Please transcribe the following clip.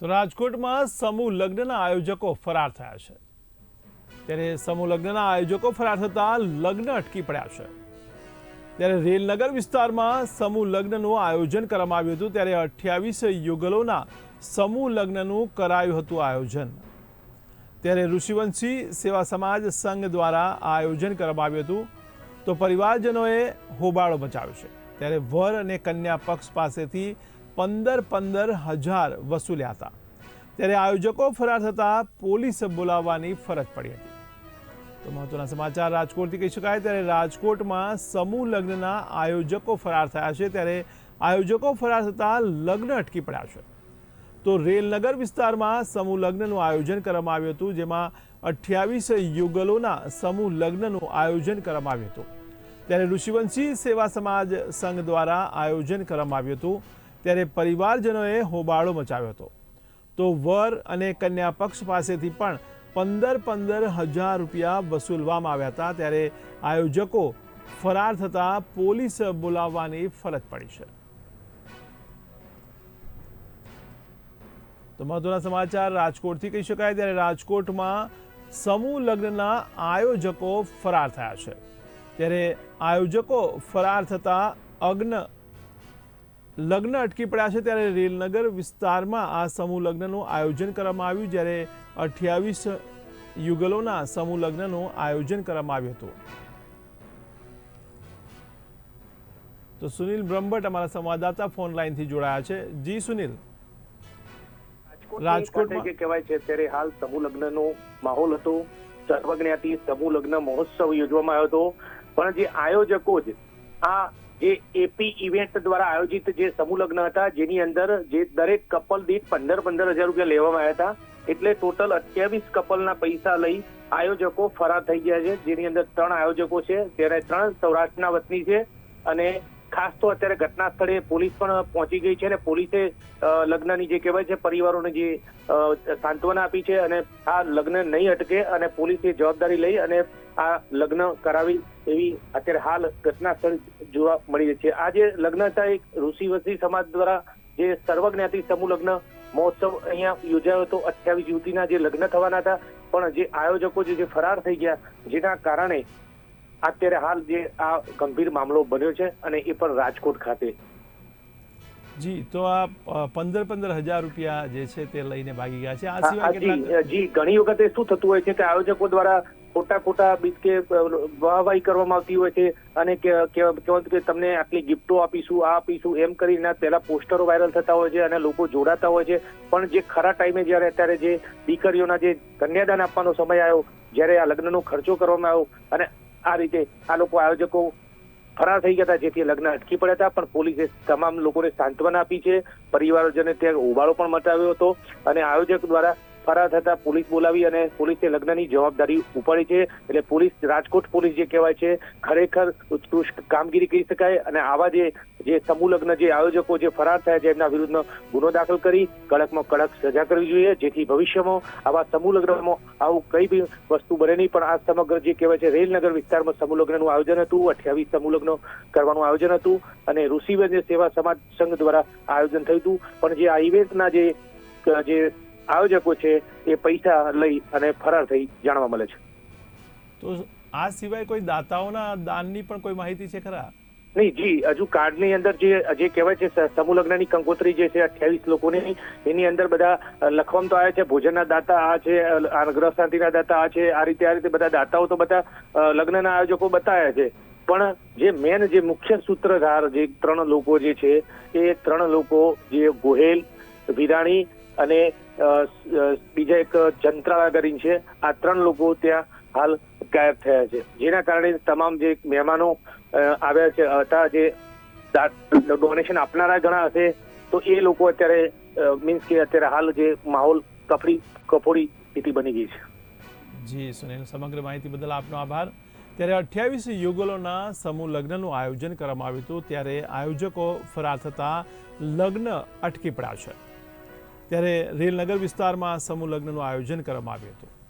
તો રાજકોટમાં સમૂહ લગ્નના આયોજકો ફરાર થયા છે. ત્યારે સમૂહ લગ્નના આયોજકો ફરાર થતા લગ્ન અટકી પડ્યા છે. ત્યારે રેલનગર વિસ્તારમાં સમૂહ લગ્નનું આયોજન કરવામાં આવ્યું હતું, ત્યારે અઠ્યાવીસ યુગલોના સમૂહ લગ્નનું કરાયું હતું આયોજન. ત્યારે ઋષિવંશી સેવા સમાજ સંઘ દ્વારા આ આયોજન કરવામાં આવ્યું હતું. તો પરિવારજનોએ હોબાળો મચાવ્યો છે. ત્યારે વર અને કન્યા પક્ષ પાસેથી પંદર પંદર હજાર વસૂલ્યા હતા. ત્યારે આયોજકો ફરાર થતાં પોલીસ બોલાવવાની ફરજ પડી હતી. તો મહત્વના સમાચાર, રાજકોટથી કહી શકાય. ત્યારે રાજકોટમાં સમૂહ લગ્નના આયોજકો ફરાર થયા છે. ત્યારે આયોજકો ફરાર થતાં લગ્ન અટકી પડ્યા છે. તો રેલનગર વિસ્તારમાં સમૂહ લગ્નનું આયોજન કરવામાં આવ્યું હતું, જેમાં અઠ્યાવીસ યુગલોના સમૂહ લગ્નનું આયોજન કરવામાં આવ્યું હતું. ત્યારે ઋષિવંશી સેવા સમાજ સંઘ દ્વારા આયોજન કરવામાં આવ્યું હતું. ત્યારે પરિવારજનોએ હોબાળો મચાવ્યો હતો. તો વર અને કન્યા પક્ષ પાસેથી પણ પંદર પંદર હજાર રૂપિયા વસૂલવામાં આવ્યા હતા ત્યારે આયોજકો ફરાર થતાં પોલીસ બોલાવવાની ફરજ પડી છે. તો મહત્વના સમાચાર રાજકોટથી કહી શકાય ત્યારે રાજકોટમાં સમૂહ લગ્નના આયોજકો ફરાર થયા છે. ત્યારે આયોજકો ફરાર થતા અગ્ન લગ્ન અટકી પડ્યા છે ત્યારે રેલનગર વિસ્તારમાં આ સમૂહ લગ્નનું આયોજન કરવામાં આવ્યું જ્યારે અઠ્યાવીસ યુગલોના સમૂહ લગ્નનું આયોજન કરવામાં આવ્યું હતું. તો સુનિલ બ્રહ્મભટ્ટ અમારા સંવાદદાતા ફોન લાઈનથી જોડાયા છે. જી સુનિલ. રાજકોટમાં કહેવાય છે અત્યારે હાલ સમૂહ લગ્નનો માહોલ હતો. સર્વજ્ઞાતિ સમૂહ લગ્ન મહોત્સવ યોજવામાં આવ્યો હતો. પણ જે આયોજકો જ આ જે એપી ઇવેન્ટ દ્વારા આયોજિત જે સમૂહ લગ્ન હતા, જેની અંદર જે દરેક કપલ દીઠ પંદર પંદર હજાર રૂપિયા લેવામાં આવ્યા હતા, એટલે ટોટલ અઠ્યાવીસ કપલના પૈસા લઈ આયોજકો ફરાર થઈ ગયા છે. જેની અંદર ત્રણ આયોજકો છે. ત્યારે ત્રણ સૌરાષ્ટ્રના વતની છે અને ખાસ તો અત્યારે ઘટના સ્થળે પોલીસ પણ પહોંચી ગઈ છે અને પોલીસે લગ્નની જે કહેવાય છે, પરિવારોને જે સાંત્વના આપી છે અને આ લગ્ન નહીં અટકે અને પોલીસે જવાબદારી લઈ અને આ લગ્ન કરાવી એવી અત્યારે હાલ ઘટના સ્થળ જોવા મળી રહી છે. આ જે લગ્ન હતા એક ઋષિવંશી સમાજ દ્વારા જે સર્વજ્ઞાતિ સમૂહ લગ્ન મહોત્સવ અહીંયા યોજાયો હતો. અઠ્યાવીસ યુવતીના જે લગ્ન થવાના હતા. પણ જે આયોજકો જે ફરાર થઈ ગયા, જેના કારણે અત્યારે હાલ જે આ ગંભીર મામલો બન્યો છે અને એ પણ રાજકોટ ખાતે. જી તો આ પંદર પંદર હજાર રૂપિયા જે છે તે લઈને ભાગી ગયા છે. આ સિવાય જી ઘણી વખતે શું થતું હોય છે કે આયોજકો દ્વારા ખોટા ખોટા બીજ કે વાહવાહી કરવામાં આવતી હોય છે અને કે તમને આટલી ગિફ્ટો આપીશું આ આપીશું એમ કરીને પહેલા પોસ્ટરો વાયરલ થતા હોય છે અને લોકો જોડાતા હોય છે. પણ જે ખરા ટાઈમે જ્યારે અત્યારે જે દીકરીઓના જે કન્યાદાન આપવાનો સમય આવ્યો જ્યારે આ લગ્નનો ખર્ચો કરવામાં આવ્યો અને આ રીતે આ લોકો આયોજકો ફરાર થઈ ગયા હતા, જેથી લગ્ન અટકી પડ્યા હતા, પણ પોલીસે તમામ લોકોને સાંત્વના આપી છે. પરિવારજને ત્યાં હોબાળો પણ મચાવ્યો હતો અને આયોજક દ્વારા ફરાર થતા પોલીસ બોલાવી અને પોલીસે લગ્નની જવાબદારી ઉપાડી છે. એટલે પોલીસ, રાજકોટ પોલીસ જે કહેવાય છે, ખરેખર ઉત્કૃષ્ટ કામગીરી કરી શકાય અને આવા જે જે સમૂહ લગ્ન જે આયોજકો જે ફરાર થયા છે, એમના વિરુદ્ધનો ગુનો દાખલ કરી કડકમાં કડક સજા કરવી જોઈએ. જેથી ભવિષ્યમાં આવા સમૂહ લગ્નમાં આવું કઈ બી વસ્તુ બને નહીં. પણ આ સમગ્ર જે કહેવાય છે, રેલનગર વિસ્તારમાં સમૂહ લગ્નનું આયોજન હતું. અઠ્યાવીસ સમૂહ લગ્ન કરવાનું આયોજન હતું. અને ઋષિવંજ સેવા સમાજ સંઘ દ્વારા આયોજન થયું હતું. પણ જે આ ઇવેન્ટના જે જે આયોજકો છે એ પૈસા લઈ અને ફરાર થઈ જાણવા મળે છે. તો આ સિવાય કોઈ દાતાઓના દાનની પણ કોઈ માહિતી છે ખરા? નહીં જી હજુ કાર્ડની અંદર જે જે કહેવાય છે સમૂહ લગ્નની કંકોત્રી જે છે અઠ્યાવીસ લોકોની એની અંદર બધા લખવામાં તો આવ્યા છે ભોજનના દાતા આ છે ગ્રહ શાંતિના દાતા આ છે આ રીતે આ રીતે બધા દાતાઓ તો બધા લગ્નના આયોજકો બતાવ્યા છે. પણ જે મેન જે મુખ્ય સૂત્રધાર જે ત્રણ લોકો જે છે એ ત્રણ લોકો જે ગોહેલ વિરાણી અને બીજા એક જંત્રાળા કરીને છે. આ ત્રણ લોકો ત્યાં હાલ ગાયબ થયા છે. જેના કારણે તમામ જે મહેમાનો આવ્યા છે, હતા, જે ડોનેશન આપનારા ઘણા હશે, તો એ લોકો અત્યારે મીન્સ કે અત્યારે હાલ જે માહોલ કફડી, કફોડી સ્થિતિ બની ગઈ છે. જી, સુનિલ, સમગ્ર માહિતી બદલ આપનો આભાર. ત્યારે અઠ્યાવીસ યુગલોના સમૂહ લગ્નનું આયોજન કરવામાં આવ્યું હતું, ત્યારે આયોજકો ફરાર થતાં લગ્ન અટકી પડ્યા છે. ત્યારે રેલનગર વિસ્તારમાં સમૂહ લગ્નનું આયોજન કરવામાં આવ્યું હતું.